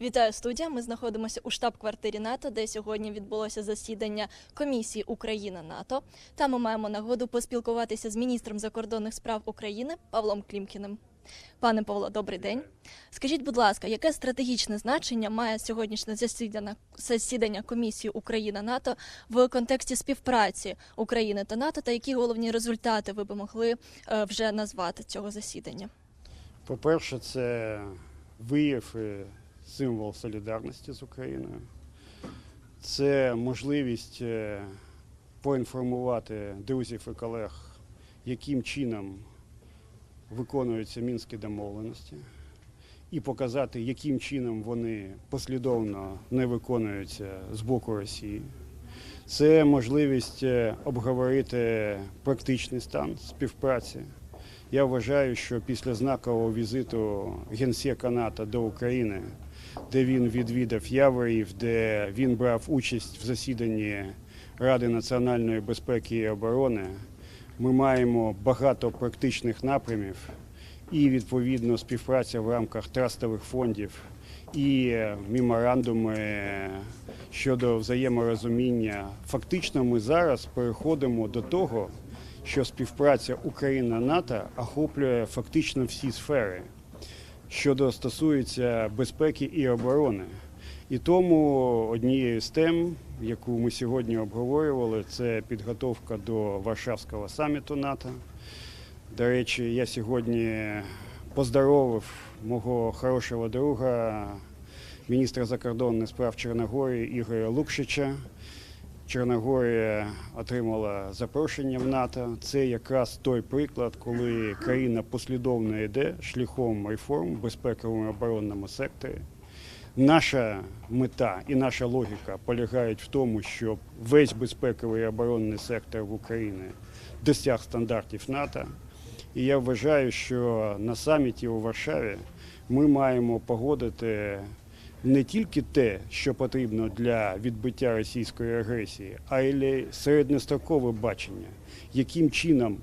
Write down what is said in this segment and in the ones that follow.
Вітаю студія. Ми знаходимося у штаб-квартирі НАТО, де сьогодні відбулося засідання комісії Україна НАТО. Там ми маємо нагоду поспілкуватися з міністром закордонних справ України Павлом Клімкіним. Пане Павло, добрий день. Скажіть, будь ласка, яке стратегічне значення має сьогоднішнє засідання засідання комісії Україна НАТО в контексті співпраці України та НАТО, та які головні результати ви би могли е, вже назвати цього засідання? По-перше, це вияв і символ солідарності з Україною. Це можливість е, поінформувати друзів і колег, яким чином виконуються мінські домовленості, і показати, яким чином вони послідовно не виконуються з боку Росії. Це можливість е, обговорити практичний стан співпраці. Я вважаю, що після знакового візиту генсека НАТО до України, де він відвідав Яворів, де він брав участь в засіданні Ради національної безпеки і оборони, ми маємо багато практичних напрямів і відповідно співпраця в рамках трастових фондів і меморандуми щодо взаєморозуміння. Фактично, ми зараз переходимо до того, що співпраця Україна-НАТО охоплює фактично всі сфери, що стосується безпеки і оборони. І тому однією з тем, яку ми сьогодні обговорювали, це підготовка до Варшавського саміту НАТО. До речі, я сьогодні поздоровив мого хорошого друга, міністра закордонних справ Чорногорії Ігоря Лукшича. Чорногорія отримала запрошення в НАТО. Це якраз той приклад, коли країна послідовно йде шляхом реформ в безпековому оборонному секторі. Наша мета і наша логіка полягають в тому, щоб весь безпековий і оборонний сектор в Україні досяг стандартів НАТО. І я вважаю, що на саміті у Варшаві ми маємо погодити не тільки те, що потрібно для відбиття російської агресії, а й середньострокове бачення, яким чином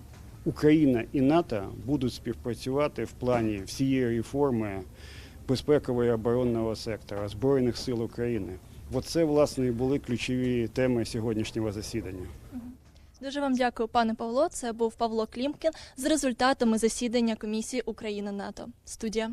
Україна і НАТО будуть співпрацювати в плані всієї реформи безпекового і оборонного сектора Збройних сил України. Оце, власне, і були ключові теми сьогоднішнього засідання. Дуже вам дякую, пане Павло. Це був Павло Клімкін з результатами засідання комісії Україна НАТО. Студія.